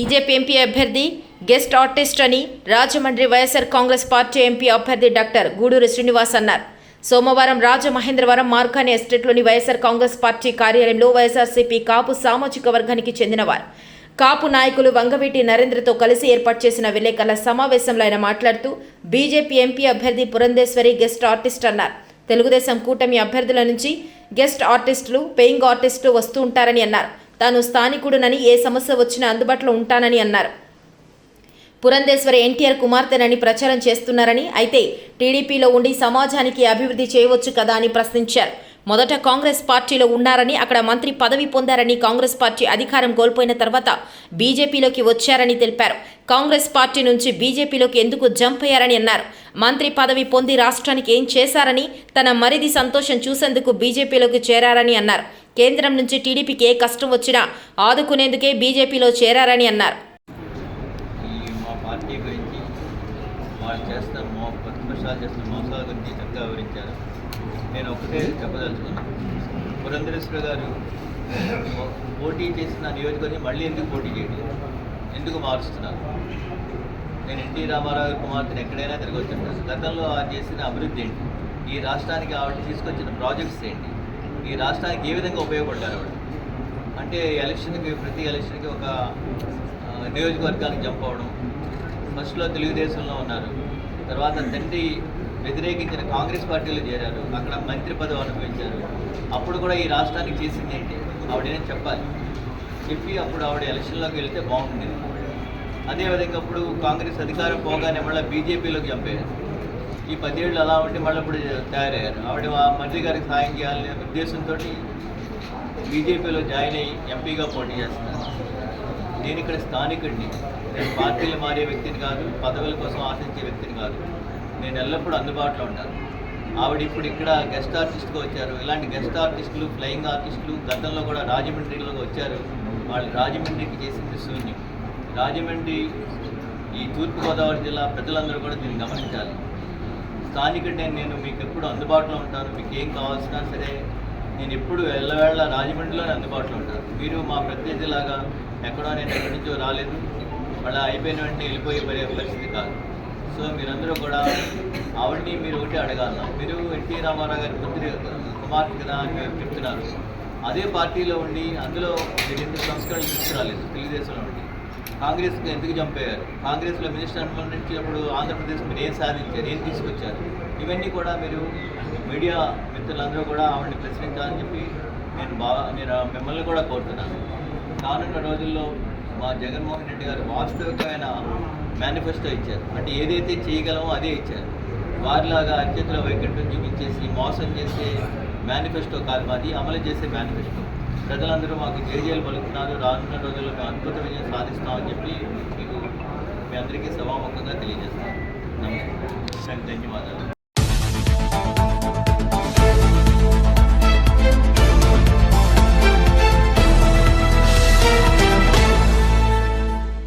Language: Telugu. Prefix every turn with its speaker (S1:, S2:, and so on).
S1: బీజేపీ ఎంపీ అభ్యర్థి గెస్ట్ ఆర్టిస్ట్ అని Rajahmundry YSR Congress party MP అభ్యర్థి డాక్టర్ గూడూరు శ్రీనివాస్ అన్నారు. సోమవారం రాజమహేంద్రవరం మార్కాని ఎస్టేట్లోని వైఎస్ఆర్ కాంగ్రెస్ పార్టీ కార్యాలయంలో వైఎస్ఆర్సీపీ కాపు సామాజిక వర్గానికి చెందినవారు. కాపు నాయకులు వంగవీటి నరేంద్రతో కలిసి ఏర్పాటు చేసిన విలేకరుల సమావేశంలో ఆయన మాట్లాడుతూ బీజేపీ ఎంపీ అభ్యర్థి పురంధేశ్వరి గెస్ట్ ఆర్టిస్ట్ అన్నారు. తెలుగుదేశం కూటమి అభ్యర్థుల నుంచి గెస్ట్ ఆర్టిస్టులు పెయింగ్ ఆర్టిస్టులు వస్తూ ఉంటారని అన్నారు. తాను స్థానికుడునని ఏ సమస్య వచ్చినా అందుబాటులో ఉంటానని అన్నారు. పురంధేశ్వర ఎన్టీఆర్ కుమార్తెనని ప్రచారం చేస్తున్నారని అయితే టీడీపీలో ఉండి సమాజానికి అభివృద్ధి చేయవచ్చు కదా అని ప్రశ్నించారు. మొదట కాంగ్రెస్ పార్టీలో ఉన్నారని అక్కడ మంత్రి పదవి పొందారని కాంగ్రెస్ పార్టీ అధికారం కోల్పోయిన తర్వాత బీజేపీలోకి వచ్చారని తెలిపారు. కాంగ్రెస్ పార్టీ నుంచి బీజేపీలోకి ఎందుకు జంప్ అయ్యారని అన్నారు. మంత్రి పదవి పొంది రాష్ట్రానికి ఏం చేశారని తన మరిది సంతోషం చూసేందుకు బీజేపీలోకి చేరారని అన్నారు. కేంద్రం నుంచి టీడీపీకి ఏ కష్టం వచ్చినా ఆదుకునేందుకే బీజేపీలో చేరారని అన్నారు.
S2: ఈ మా పార్టీ గురించి వాళ్ళు చేస్తున్న మో ప్రతిపక్షాలు చేస్తున్న మోసాల గురించి చక్కగా వివరించారు. నేను ఒకటే చెప్పదలుచుకున్నాను పురంధరేశ్వర గారు పోటీ చేసిన నియోజకవర్గం మళ్ళీ ఎందుకు పోటీ చేయడం ఎందుకు మారుస్తున్నారు నేను ఎన్టీ రామారావు కుమార్తెను ఎక్కడైనా తిరిగి వచ్చుంటాను గతంలో ఆవిడ చేసిన అభివృద్ధి ఏంటి? ఈ రాష్ట్రానికి ఆవిడ తీసుకొచ్చిన ప్రాజెక్ట్స్ ఏంటి? ఈ రాష్ట్రానికి ఏ విధంగా ఉపయోగపడ్డారు ఆవిడ అంటే ఎలక్షన్కి ప్రతి ఎలక్షన్కి ఒక నియోజకవర్గానికి జంప్ అవడం ఫస్ట్లో తెలుగుదేశంలో ఉన్నారు. తర్వాత తండ్రి వ్యతిరేకించిన కాంగ్రెస్ పార్టీలో చేరారు. అక్కడ మంత్రి పదవి అనుభవించారు. అప్పుడు కూడా ఈ రాష్ట్రానికి చేసింది ఏంటి? ఆవిడనే చెప్పాలి? చెప్పి అప్పుడు ఆవిడ ఎలక్షన్లోకి వెళ్తే బాగుంటుంది. అదేవిధంగా అప్పుడు కాంగ్రెస్ అధికారం పోగానే మళ్ళీ బీజేపీలోకి చంపారు ఈ పదేళ్ళు అలా ఉంటే మళ్ళీ ఇప్పుడు తయారయ్యారు. ఆవిడ మా మంత్రి గారికి సాయం చేయాలనే ఉద్దేశంతో బీజేపీలో జాయిన్ అయ్యి ఎంపీగా పోటీ చేస్తున్నారు. నేను ఇక్కడ స్థానికుడిని. నేను పార్టీలు మారే వ్యక్తిని కాదు పదవుల కోసం ఆశించే వ్యక్తిని కాదు. నేను ఎల్లప్పుడూ అందుబాటులో ఉంటాను. ఆవిడ ఇప్పుడు ఇక్కడ గెస్ట్ ఆర్టిస్ట్గా వచ్చారు. ఇలాంటి గెస్ట్ ఆర్టిస్టులు ఫ్లయింగ్ ఆర్టిస్టులు గతంలో కూడా రాజమండ్రిలో వచ్చారు. వాళ్ళు రాజమండ్రికి చేసింది శూన్యం. రాజమండ్రి ఈ తూర్పుగోదావరి జిల్లా ప్రజలందరూ కూడా దీన్ని గమనించాలి. స్థానికంటే నేను మీకు ఎప్పుడు అందుబాటులో ఉంటాను మీకు ఏం కావాల్సినా సరే నేను ఎప్పుడు వెళ్ళవేళ రాజమండ్రిలోనే అందుబాటులో ఉంటాను. మీరు మా ప్రత్యర్థిలాగా ఎక్కడో నేను ఎక్కడి నుంచో రాలేదు. మళ్ళీ అయిపోయిన వెంటనే వెళ్ళిపోయే పరి- పరిస్థితి కాదు. సో మీరందరూ కూడా ఆవిడని మీరు ఒకటి అడగాల. మీరు ఎన్టీ రామారావు గారి పుత్రి కుమార్తె కదా అని మీరు చెప్తున్నారు. అదే పార్టీలో ఉండి అందులో మీరు ఎందుకు సంస్కరణలు తీసుకురాలేదు. తెలుగుదేశంలో ఉండి. కాంగ్రెస్కి ఎందుకు చంపేయారు? కాంగ్రెస్లో మినిస్టర్ అనుమతించినప్పుడు ఆంధ్రప్రదేశ్ మీరు ఏం సాధించారు ఏం తీసుకొచ్చారు? ఇవన్నీ కూడా మీరు మీడియా మిత్రులందరూ కూడా ఆవిడని ప్రశ్నించాలని చెప్పి నేను బాగా నేను మిమ్మల్ని కూడా కోరుతున్నాను. రానున్న రోజుల్లో మా జగన్మోహన్ రెడ్డి గారు వాస్తవికమైన మేనిఫెస్టో ఇచ్చారు. అంటే ఏదైతే చేయగలమో అదే ఇచ్చారు. వారిలాగా అత్యంతలో వైకుంఠం చూపించేసి మోసం చేసే మేనిఫెస్టో కాదు మాది అమలు చేసే మేనిఫెస్టో. ప్రజలందరూ మాకు జేజేలు పలుకుతున్నారు. రానున్న రోజుల్లో మేము అద్భుత విజయం సాధిస్తామని చెప్పి మీకు మీ అందరికీ సభాముఖంగా తెలియజేస్తాను నమస్కారం ధన్యవాదాలు.